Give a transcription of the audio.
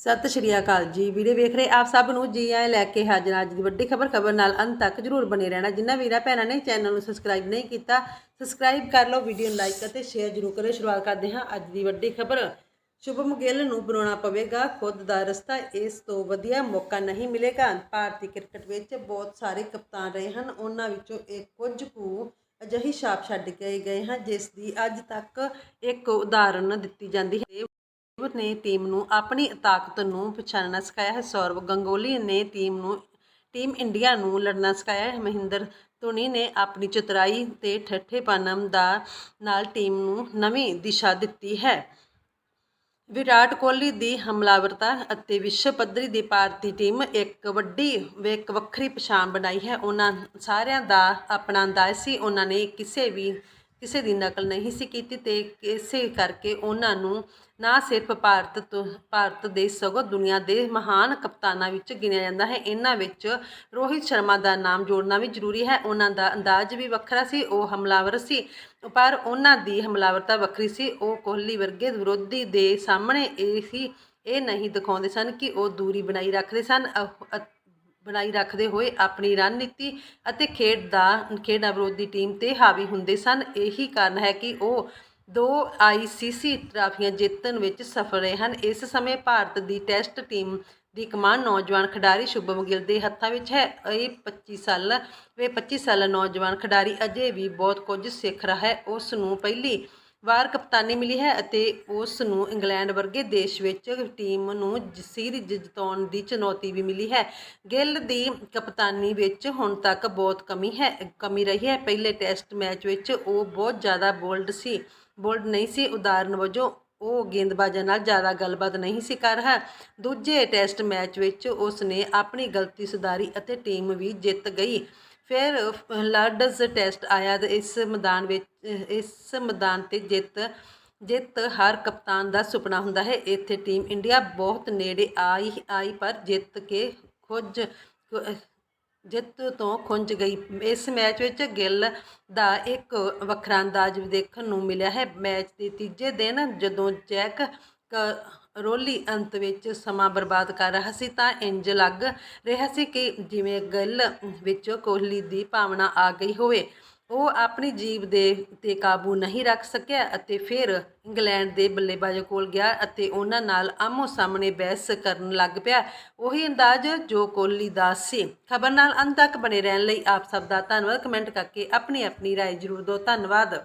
ਸਤਿ ਸ਼੍ਰੀ ਅਕਾਲ ਜੀ। ਵੀਡੀਓ ਵੇਖ ਰਹੇ ਆਪ ਸਭ ਨੂੰ? ਜੀ ਆਏ ਲੈ ਕੇ ਹਾਜ਼ਰ ਅੱਜ ਦੀ ਵੱਡੀ ਖਬਰ ਖਬਰ ਨਾਲ ਅੰਤ ਤੱਕ ਜਰੂਰ ਬਣੇ ਰਹਿਣਾ। ਜਿਨ੍ਹਾਂ ਵੀਰਾਂ ਭੈਣਾਂ ਨੇ ਚੈਨਲ ਨੂੰ ਸਬਸਕ੍ਰਾਈਬ ਨਹੀਂ ਕੀਤਾ, ਸਬਸਕ੍ਰਾਈਬ ਕਰ ਲਓ, ਵੀਡੀਓ ਨੂੰ ਲਾਈਕ ਅਤੇ ਸ਼ੇਅਰ ਜਰੂਰ ਕਰਿਓ। ਸ਼ੁਰੂਆਤ ਕਰਦੇ ਹਾਂ ਅੱਜ ਦੀ ਵੱਡੀ ਖਬਰ। ਸ਼ੁਭਮ ਗਿੱਲ ਨੂੰ ਬਣਾਉਣਾ ਪਵੇਗਾ ਖੁਦ ਦਾ ਰਸਤਾ। ਇਸ ਤੋਂ ਵਧੀਆ ਮੌਕਾ ਨਹੀਂ ਮਿਲੇਗਾ। ਭਾਰਤੀ ਕ੍ਰਿਕਟ ਵਿੱਚ ਬਹੁਤ ਸਾਰੇ ਕਪਤਾਨ ਰਹੇ ਹਨ। ਉਹਨਾਂ ਵਿੱਚੋਂ ਇੱਕ ਕੁਝ ਕੁ ਅਜਿਹੀ ਛਾਪ ਛੱਡ ਕੇ ਗਏ ਹਨ, ਜਿਸ ਦੀ ਅੱਜ ਤੱਕ ਇੱਕ ਉਦਾਹਰਨ ਦਿੱਤੀ ਜਾਂਦੀ ਹੈ। ਦੇਵ ਨੇ ਟੀਮ ਨੂੰ ਆਪਣੀ ਤਾਕਤ ਨੂੰ ਪਛਾਣਨਾ ਸਿਖਾਇਆ ਹੈ। ਸੌਰਵ ਗੰਗੋਲੀ ਨੇ ਟੀਮ ਨੂੰ, ਟੀਮ ਇੰਡੀਆ ਨੂੰ ਲੜਨਾ ਸਿਖਾਇਆ ਹੈ। ਮਹਿੰਦਰ ਧੋਨੀ ਨੇ ਆਪਣੀ ਚਤੁਰਾਈ ਤੇ ਠੱਠੇਪਨ ਦਾ ਨਾਲ ਟੀਮ ਨੂੰ ਨਵੀਂ ਦਿਸ਼ਾ ਦਿੱਤੀ ਹੈ। ਵਿਰਾਟ ਕੋਹਲੀ ਦੀ ਹਮਲਾਵਰਤਾ ਅਤੇ ਵਿਸ਼ਵ ਪੱਧਰੀ ਦੀ ਭਾਰਤੀ ਟੀਮ ਇੱਕ ਵੱਡੀ ਇੱਕ ਵੱਖਰੀ ਪਛਾਣ ਬਣਾਈ ਹੈ। ਉਹਨਾਂ ਸਾਰਿਆਂ ਦਾ ਆਪਣਾ ਅੰਦਾਜ਼ ਸੀ। ਉਹਨਾਂ ਨੇ ਕਿਸੇ ਵੀ ਕਿਸੇ ਦੀ ਨਕਲ ਨਹੀਂ ਸੀ ਕੀਤੀ ਤੇ ਇਸੇ ਕਰਕੇ ਉਹਨਾਂ ਨੂੰ ਨਾ ਸਿਰਫ ਭਾਰਤ ਤੋਂ, ਭਾਰਤ ਦੇ ਸਗੋਂ ਦੁਨੀਆ ਦੇ ਮਹਾਨ ਕਪਤਾਨਾਂ ਵਿੱਚ ਗਿਣਿਆ ਜਾਂਦਾ ਹੈ। ਇਹਨਾਂ ਵਿੱਚ ਰੋਹਿਤ ਸ਼ਰਮਾ ਦਾ ਨਾਮ ਜੋੜਨਾ ਵੀ ਜ਼ਰੂਰੀ ਹੈ। ਉਹਨਾਂ ਦਾ ਅੰਦਾਜ਼ ਵੀ ਵੱਖਰਾ ਸੀ, ਉਹ ਹਮਲਾਵਰ ਸੀ। ਪਰ ਉਹਨਾਂ ਦੀ ਹਮਲਾਵਰਤਾ ਵੱਖਰੀ ਸੀ। ਉਹ ਕੋਹਲੀ ਵਰਗੇ ਵਿਰੋਧੀ ਦੇ ਸਾਹਮਣੇ ਇਹ ਸੀ, ਇਹ ਨਹੀਂ ਦਿਖਾਉਂਦੇ ਸਨ ਕਿ ਉਹ ਦੂਰੀ ਬਣਾਈ ਰੱਖਦੇ ਸਨ। ਅ- ਬਣਾਈ ਰੱਖਦੇ ਹੋਏ ਆਪਣੀ ਰਣਨੀਤੀ ਅਤੇ ਖੇਡ ਦਾ, ਖੇਡਾਂ ਵਿਰੋਧੀ ਟੀਮ ਤੇ ਹਾਵੀ ਹੁੰਦੇ ਸਨ। ਇਹੀ ਕਾਰਨ ਹੈ ਕਿ ਉਹ ਦੋ ਆਈਸੀਸੀ ਟਰਾਫੀਆਂ ਜਿੱਤਣ ਵਿੱਚ ਸਫਲ ਰਹੇ ਹਨ। ਇਸ ਸਮੇਂ ਭਾਰਤ ਦੀ ਟੈਸਟ ਟੀਮ ਦੀ ਕਮਾਨ ਨੌਜਵਾਨ ਖਿਡਾਰੀ ਸ਼ੁਭਮ ਗਿੱਲ ਦੇ ਹੱਥਾਂ ਵਿੱਚ ਹੈ। ਇਹ 25 ਸਾਲ ਵੇ 25 ਸਾਲਾ ਨੌਜਵਾਨ ਖਿਡਾਰੀ ਅਜੇ ਵੀ ਬਹੁਤ ਕੁਝ ਸਿੱਖ ਰਿਹਾ ਹੈ। ਉਸ ਨੂੰ ਪਹਿਲੀ ਵਾਰ ਕਪਤਾਨੀ ਮਿਲੀ ਹੈ ਅਤੇ ਉਸ ਨੂੰ ਇੰਗਲੈਂਡ ਵਰਗੇ ਦੇਸ਼ ਵਿੱਚ ਟੀਮ ਨੂੰ ਜ- ਸੀਰੀਜ਼ ਜਿਤਾਉਣ ਦੀ ਚੁਣੌਤੀ ਵੀ ਮਿਲੀ ਹੈ। ਗਿੱਲ ਦੀ ਕਪਤਾਨੀ ਵਿੱਚ ਹੁਣ ਤੱਕ ਬਹੁਤ ਕਮੀ ਹੈ, ਕਮੀ ਰਹੀ ਹੈ। ਪਹਿਲੇ ਟੈਸਟ ਮੈਚ ਵਿੱਚ ਉਹ ਬਹੁਤ ਜ਼ਿਆਦਾ ਬੋਲਡ ਸੀ, ਬੋਲਡ ਨਹੀਂ ਸੀ। ਉਦਾਹਰਨ ਵਜੋਂ ਉਹ ਗੇਂਦਬਾਜ਼ਾਂ ਨਾਲ ਜ਼ਿਆਦਾ ਗੱਲਬਾਤ ਨਹੀਂ ਸੀ ਕਰ ਰਿਹਾ। ਦੂਜੇ ਟੈਸਟ ਮੈਚ ਵਿੱਚ ਉਸ ਨੇ ਆਪਣੀ ਗਲਤੀ ਸੁਧਾਰੀ ਅਤੇ ਟੀਮ ਵੀ ਜਿੱਤ ਗਈ। ਫਿਰ ਲਾਰਡਸ ਟੈਸਟ ਆਇਆ ਇਸ ਮੈਦਾਨ ਵਿੱਚ, ਇਸ ਮੈਦਾਨ ਤੇ ਜਿੱਤ ਜਿੱਤ ਹਰ ਕਪਤਾਨ ਦਾ ਸੁਪਨਾ ਹੁੰਦਾ ਹੈ। ਇੱਥੇ ਟੀਮ ਇੰਡੀਆ ਬਹੁਤ ਨੇੜੇ ਆਈ ਆਈ ਪਰ ਜਿੱਤ ਕੇ ਖੁੱਜ, ਜਿੱਤ ਤੋਂ ਖੁੰਝ ਗਈ। ਇਸ ਮੈਚ ਵਿੱਚ ਗਿੱਲ ਦਾ ਇੱਕ ਵੱਖਰਾ ਅੰਦਾਜ਼ ਵੀ ਦੇਖਣ ਨੂੰ ਮਿਲਿਆ ਹੈ। ਮੈਚ ਦੇ ਤੀਜੇ ਦਿਨ ਜਦੋਂ ਜੈਕ ਕ- ਰੋਲੀ ਅੰਤ ਵਿੱਚ ਸਮਾਂ ਬਰਬਾਦ ਕਰ ਰਿਹਾ ਸੀ ਤਾਂ ਇੰਜ ਲੱਗ ਰਿਹਾ ਸੀ ਕਿ ਜਿਵੇਂ ਗਿੱਲ ਵਿੱਚ ਕੋਹਲੀ ਦੀ ਭਾਵਨਾ ਆ ਗਈ ਹੋਵੇ ਉਹ ਆਪਣੀ ਜੀਬ ਦੇ ਤੇ ਕਾਬੂ ਨਹੀਂ ਰੱਖ ਸਕਿਆ ਅਤੇ ਫਿਰ ਇੰਗਲੈਂਡ ਦੇ ਬੱਲੇਬਾਜ਼ ਕੋਲ ਗਿਆ ਅਤੇ ਉਹਨਾਂ ਨਾਲ ਆਮੋ ਸਾਹਮਣੇ ਬਹਿਸ ਕਰਨ ਲੱਗ ਪਿਆ ਉਹੀ ਅੰਦਾਜ਼ ਜੋ ਕੋਹਲੀ ਦਾ ਸੀ ਖਬਰ ਨਾਲ ਅੰਤ ਤੱਕ ਬਣੇ ਰਹਿਣ ਲਈ ਆਪ ਸਭ ਦਾ ਧੰਨਵਾਦ ਕਮੈਂਟ ਕਰਕੇ ਆਪਣੀ ਆਪਣੀ رائے ਜ਼ਰੂਰ ਦਿਓ ਧੰਨਵਾਦ